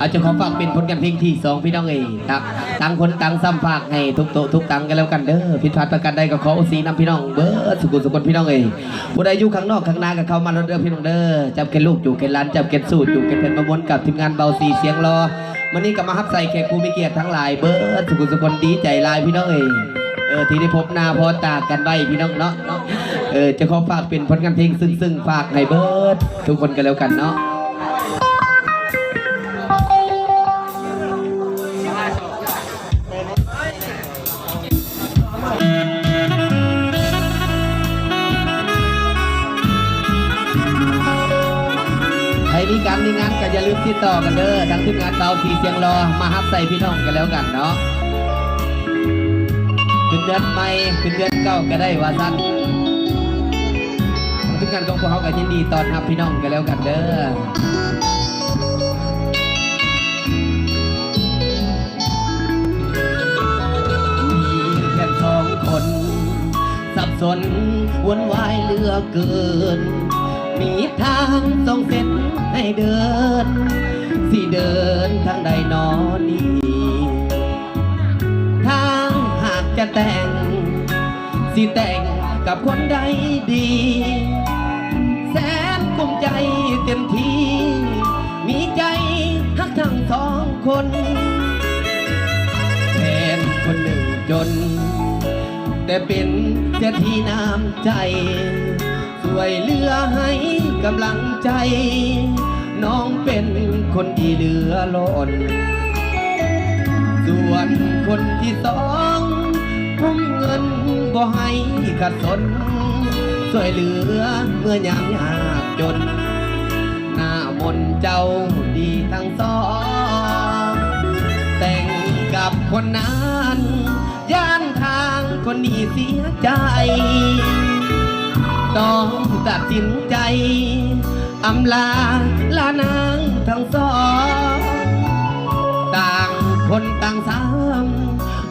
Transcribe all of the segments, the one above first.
อาจจะขอฝากเป็นผลงานเพลงที่สองพี่น้องเอ๋ยครับต่างคนต่างซ้ำฝากให้ทุกโตทุกตังกันแล้วกันเด้อผิดพลาดประการใดก็ขอโอสีนำพี่น้องเบิร์ดสุขุมสุขนพี่น้องเอ๋ยผู้ใดอยู่ข้างนอกข้างหน้าก็เข้ามาแล้วเด้อพี่น้องเด้อจับเกนลูกอยู่เกนหล้านจับเกนสูตรอยู่เกนเป็นประมวลกับทีมงานเบาสีเสียงรอวันนี้ก็มาฮับใส่แขกผู้มีเกียรติทั้งหลายเบิร์ดสุขุมสุขนดีใจลายพี่น้องเอ๋เออที่ได้พบหน้าพอตากันไว้พี่น้องเนาะเออจะขอฝากเป็นผลงานเพลงซึ้งๆฝากให้เบิร์ดทุกคนกันแล้วกันเนาะ ใครมีการมีงานก็อย่าลืมติดต่อกันเด้อทั้งทีมงานเบาสีเสียงรอมาฮับใส่พี่น้องกันแล้วกันเนาะขึ้นเดือนใหม่ขึ้นเดือนเก้าก็ได้ว่าสั้นทีมงานของพวกเขาก็ยินดีต้อนรับพี่น้องกันแล้วกันเด้อมีแค่สองคนสับสนวนวายเหลือเกิน มีทางต้องเส้นให้เดิน สิเดินทางใดนอนี้ทางหากจะแต่ง สิแต่งกับคนใดดี แสนกุมใจเต็มที่ มีใจฮักทั้งสองคนแทนคนหนึ่งจน แต่เป็นเจ้าที่น้ำใจ สวยเหลือให้กำลังใจ น้องเป็นคนดีเหลือล้น ส่วนคนที่สองพุ่มเงินบ่ให้ขัดสนสวยเหลือเมื่อยามยากจน หน้ามนเจ้าดีทั้งสอง แต่งกับคนนั้น ย่านทางคนนี้เสียใจ ต้องตัดสินใจ อำลาลานางทั้งสอง ต่างคนต่างสาม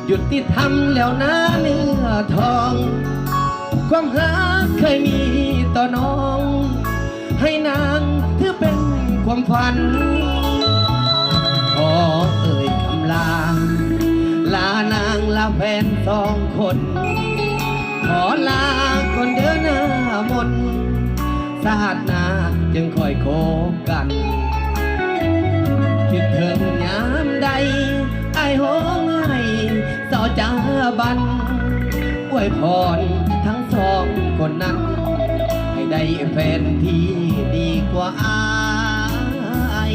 หยุดที่ทำแล้วนะเนื้อทอง ความรักเคยมีต่อน้อง ให้นางถือเป็นความฝัน ขอเอ่ยคำลา ลานางลาแฟนสองคน ขอลา มนต์สาดหนาจึงคอยโคกัน คิดถึงยามใด ไอ้โหงไห้เศร้าจ้าบันอวยพรทั้งสองคนนั้น ให้ได้แฟนที่ดีกว่าอาย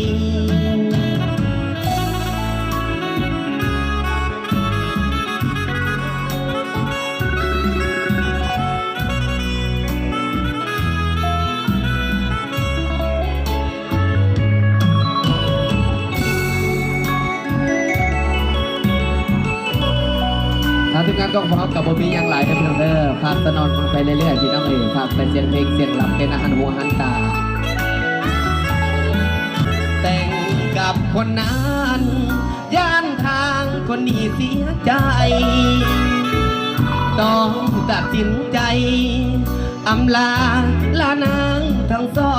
กองพร้อมกับบ่มีอย่างหลายเด้อพี่น้องเด้อฝากสนอนไปเรื่อยๆพี่น้องเอ๋ยฝากเป็นเสียงเพลงเสียงลำเป็นอาหารหัวหันตา แต่งกับคนนั้นย่านทางคนนี้เสียใจต้องตัดสินใจอำลาลานางทั้งสอ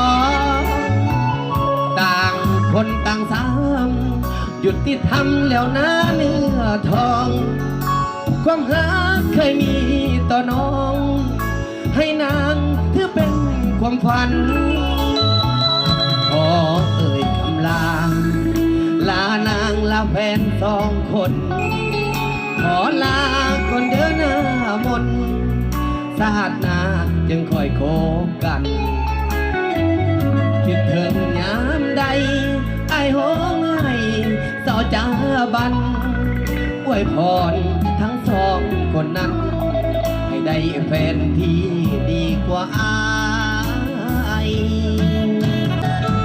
ง ต่างคนต่างสามหยุดที่ทำแล้วนะเนื้อทอง ความรักเคยมีต่อน้อง ให้นางถือเป็นความฝัน ขอเอ่ยคำลา ลานางลาแฟนสองคน ขอลาก่อนเดินหน้ามนสาดนาจึงคอยโคกัน คิดถึงยามใด ไอ้โหงไห้เศร้าจ้าบันอวยพร สองคนนั้น ให้ได้แฟนที่ดีกว่าอาย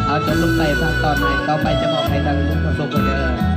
เอาจนลงไปฟังตอนไหนต่อไปจะบอกให้ดังผู้ประสบผล